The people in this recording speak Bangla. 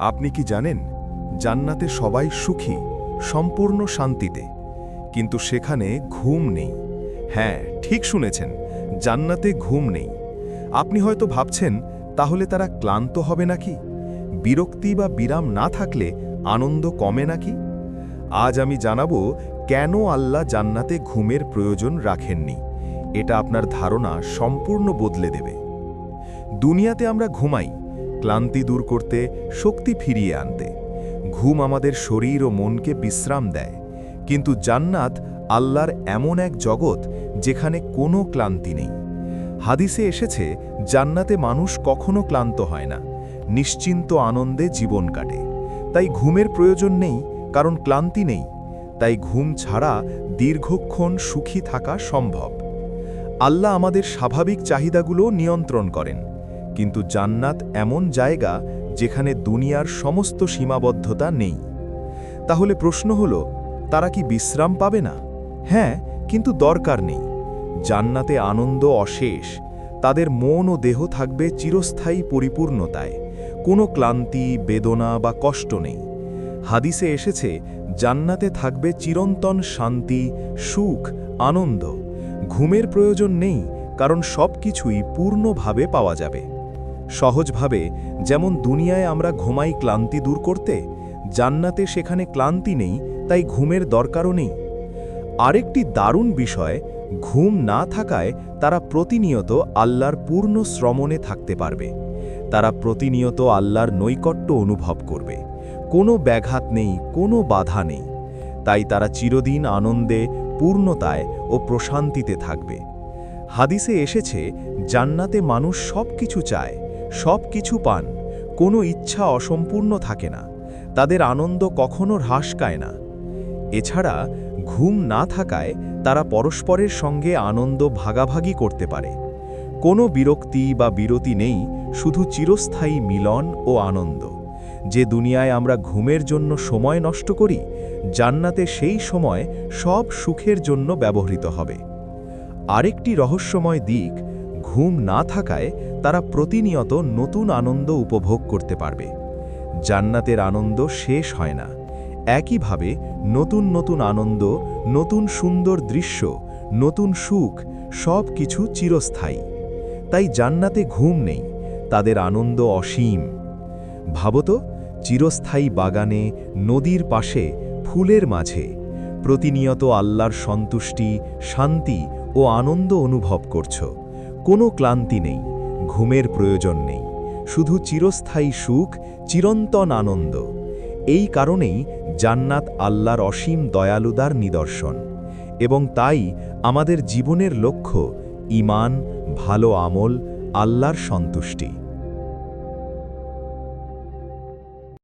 আপনি কি জানেন, জান্নাতে সবাই সুখী, সম্পূর্ণ শান্তিতে। কিন্তু সেখানে ঘুম নেই। হ্যাঁ ঠিক শুনেছেন, জান্নাতে ঘুম নেই। আপনি হয়তো ভাবছেন, তাহলে তারা ক্লান্ত হবে নাকি? বিরক্তি বা বিরাম না থাকলে আনন্দ কমে নাকি? আজ আমি জানাব, কেন আল্লাহ জান্নাতে ঘুমের প্রয়োজন রাখেননি? এটা আপনার ধারণা সম্পূর্ণ বদলে দেবে। দুনিয়াতে আমরা ঘুমাই ক্লান্তি দূর করতে, শক্তি ফিরিয়ে আনতে। ঘুম আমাদের শরীর ও মনকে বিশ্রাম দেয়। কিন্তু জান্নাত আল্লাহর এমন এক জগৎ যেখানে কোনো ক্লান্তি নেই। হাদিসে এসেছে, জান্নাতে মানুষ কখনো ক্লান্ত হয় না। নিশ্চিন্ত আনন্দে জীবন কাটে। তাই ঘুমের প্রয়োজন নেই, কারণ ক্লান্তি নেই। তাই ঘুম ছাড়া দীর্ঘক্ষণ সুখী থাকা সম্ভব। আল্লাহ আমাদের স্বাভাবিক চাহিদাগুলো নিয়ন্ত্রণ করেন। কিন্তু জান্নাত এমন জায়গা যেখানে দুনিয়ার সমস্ত সীমাবদ্ধতা নেই। তাহলে প্রশ্ন হল, তারা কি বিশ্রাম পাবে না? হ্যাঁ কিন্তু দরকার নেই। জান্নাতে আনন্দ অশেষ। তাদের মন ও দেহ থাকবে চিরস্থায়ী পরিপূর্ণতায়। কোনো ক্লান্তি, বেদনা বা কষ্ট নেই। হাদিসে এসেছে, জান্নাতে থাকবে চিরন্তন শান্তি, সুখ, আনন্দ। ঘুমের প্রয়োজন নেই, কারণ সব কিছুই পূর্ণভাবে পাওয়া যাবে। সহজভাবে যেমন দুনিয়ায় আমরা ঘুমাই ক্লান্তি দূর করতে, জান্নাতে সেখানে ক্লান্তি নেই, তাই ঘুমের দরকারও নেই। আরেকটি দারুণ বিষয়, ঘুম না থাকায় তারা প্রতিনিয়ত আল্লাহর পূর্ণ শ্রমণে থাকতে পারবে। তারা প্রতিনিয়ত আল্লাহর নৈকট্য অনুভব করবে। কোনো ব্যাঘাত নেই, কোনো বাধা নেই। তাই তারা চিরদিন আনন্দে, পূর্ণতায় ও প্রশান্তিতে থাকবে। হাদিসে এসেছে, জান্নাতে মানুষ সব কিছু চায় সব কিছু পান, কোনো ইচ্ছা অসম্পূর্ণ থাকে না, তাদের আনন্দ কখনো হ্রাস পায় না। এছাড়া, ঘুম না থাকায় তারা পরস্পরের সঙ্গে আনন্দ ভাগাভাগি করতে পারে। কোনো বিরক্তি বা বিরতি নেই, শুধু চিরস্থায়ী মিলন ও আনন্দ। যে দুনিয়ায় আমরা ঘুমের জন্য সময় নষ্ট করি, জান্নাতে সেই সময় সব সুখের জন্য ব্যবহৃত হবে। আরেকটি রহস্যময় দিক, ঘুম না থাকায় তারা প্রতিনিয়ত নতুন আনন্দ উপভোগ করতে পারবে। জান্নাতের আনন্দ শেষ হয় না। একইভাবে নতুন নতুন আনন্দ, নতুন সুন্দর দৃশ্য, নতুন সুখ সব কিছু চিরস্থায়ী। তাই জান্নাতে ঘুম নেই, তাদের আনন্দ অসীম। ভাবত, চিরস্থায়ী বাগানে, নদীর পাশে, ফুলের মাঝে, প্রতিনিয়ত আল্লাহর সন্তুষ্টি, শান্তি ও আনন্দ অনুভব করছ। কোনো ক্লান্তি নেই। ঘুমের প্রয়োজন নেই। শুধু চিরস্থায়ী সুখ, চিরন্তন আনন্দ। এই কারণেই জান্নাত আল্লাহর অসীম দয়ালুদার নিদর্শন। এবং তাই আমাদের জীবনের লক্ষ্য ইমান, ভালো আমল, আল্লাহর সন্তুষ্টি।